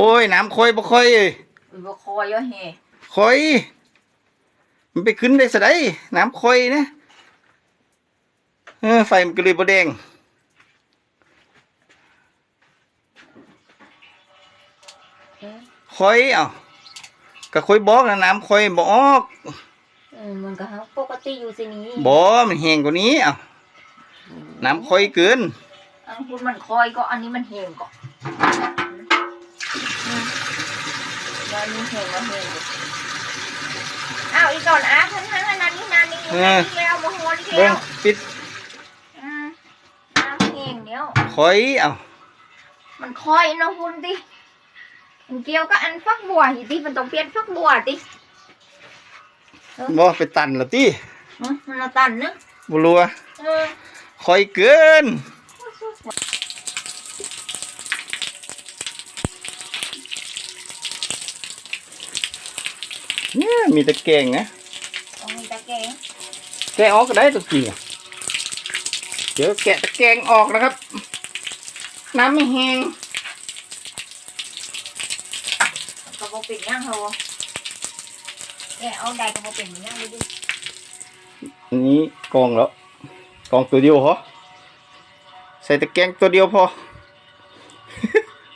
โอ้ยน้ำค่อยบ่ค่อยเอ้ยมันบ่คอยเยอะเฮค่อย มันไปขึ้นได้สะได้น้ำค่อยนะเออไฟมันก็เลยบ่แดงเอ๊ะค่อยเอ้าก็ค่อยบอกนะน้ำค่อยบ่ออกเออมันก็ปกติอยู่สินี้บ่มันแห้งกว่านี้เอ้าน้ำค่อยเกินอันคุณมันคอยก็อันนี้มันเฮงก็อืมแล้ว อันนี้เฮงแล้วเฮงอยู่อ้าวอีก่อนอาทั้งทั้งอันนั้นนี่นานนี่เอนาอนนี่แล้วมาหัวนี่เบิ่แล้งวปิดอืมน้ำเฮงเดี๋ยวค่อยเอ้ามันคอยเนาะคุณติมันเกี่ยวกับอันฟักบัวอยู่ติมันต้องเปลี่ยนฟักบัวติบ่ไปตันละติอืมมันเอาตันนึงบ่รู้ว่าเออค่อยเกิน เนี่ยมีตะแกรงนะต้องมีตะแกรงแกะออกก็ได้ตัวจริงอะเดี๋ยวแกะตะแกรงออกนะครับ น้ำไม่แห้งก็บ่เป็นย่างเหรอแกเอาได้ก็บ่เป็นย่างเลยดิอันนี้กองแล้วกองตัวเดียวพอใส่ตะแกรงตัวเดียวพอ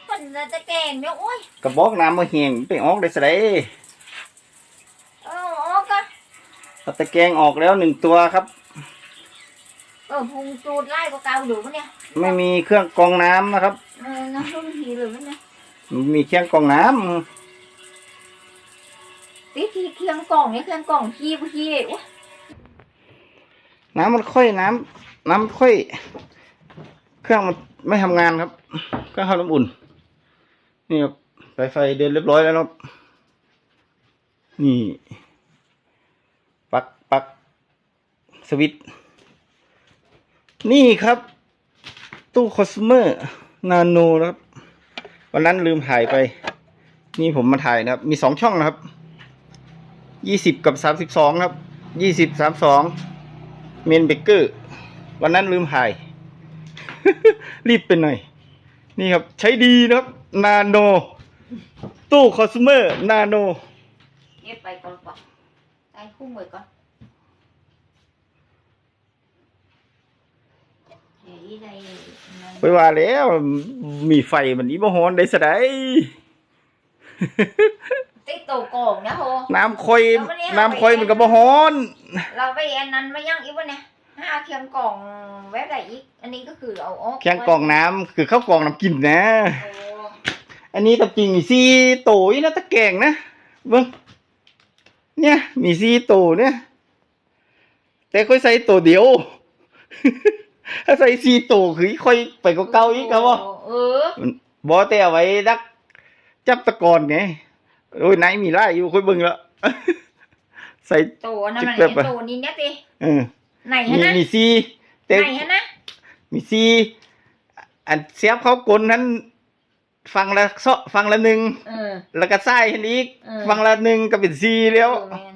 มันจะตะแกรงเดี๋ยวโอ้ยกระบอกน้ำมาแห้งไปออกได้ส เอาตะแกรงออกแล้วหนึ่งตัวครับ เออพุงจูดไล่ก็เกาอยู่ปะเนี่ยไม่มีเครื่องกรองน้ำนะครับเออน้ำรุ่นทีเลยปะเนี่ยมีเครื่องกรองน้ติทีเครื่องกล่องเนี่ยเครื่องกล่องขี้บ่ขี้เลยโอ้ยำน้ำมันค่อยน้ำน้ำมันค่อย เครื่องมันไม่ทำงานครับเครื่องทำน้ำอุ่น นี่ครับไฟไฟเดินเรียบร้อยแล้วครับนี่ ปักปักสวิตนี่ครับ ตู้คอสเมอร์นาโนครับ วันนั้นลืมถ่ายไป นี่ผมมาถ่ายนะครับ มีสองช่องนะครับยี่สิบกับสามสิบสองครับยี่สิบสามสองเมนเบเกอร์ วันนั้นลืมถ่าย รีบไปหน่อย นี่ครับใช้ดีนะครับ นาโน ตู้คอสเมอร์นาโนเย็บไปก่อน ก่อนใส่คุ้มไว้ก่อนเดี๋ยวอีได้นั่นไปว่าแล้วมีไฟมันนี้บ่ฮ้อนได้สะไดติดโตกล่องนะโหน้ำค่อยแล้ววันนี้น้ำค่อยมันก็บ่ฮ้อน เราไปอันนั้นมายังอีกวะเนี่ยห้าเคียงกล่องแวะไหนอีก อันนี้ก็คือเอาออกแข่งกรองน้ำคือเข้าวกรองน้ำกินนะ โอ้อันนี้ตะจริงมีซี่โตยนะตะแกรงนะเบิ้ง เนี่ย มีซี่โตเนี่ย แต่ค่อยใส่โตเดียว ถ้าใส่ซี่โตคือค่อยไปก็เก่าอีกครับว่าเออบ่แต่เอาไว้ดัก จับตะกอนไงโอ้ยไหนมีไล่อยู่ค่อยเบิ่งแล้วใส่โตนั่นมันจิ๊บแบบไอ้โตนี่เนี่ยติเออไหนมีฮะนะมีซี่แต่ไหนฮะนะมีซี่อันเสียบเขากลนั้น ฟังละเซาะฟังละหนึ่งเออ แล้วก็ไส้อันอีก เออ ฟังละหนึ่งก็เป็นซีแล้ว เออแม่น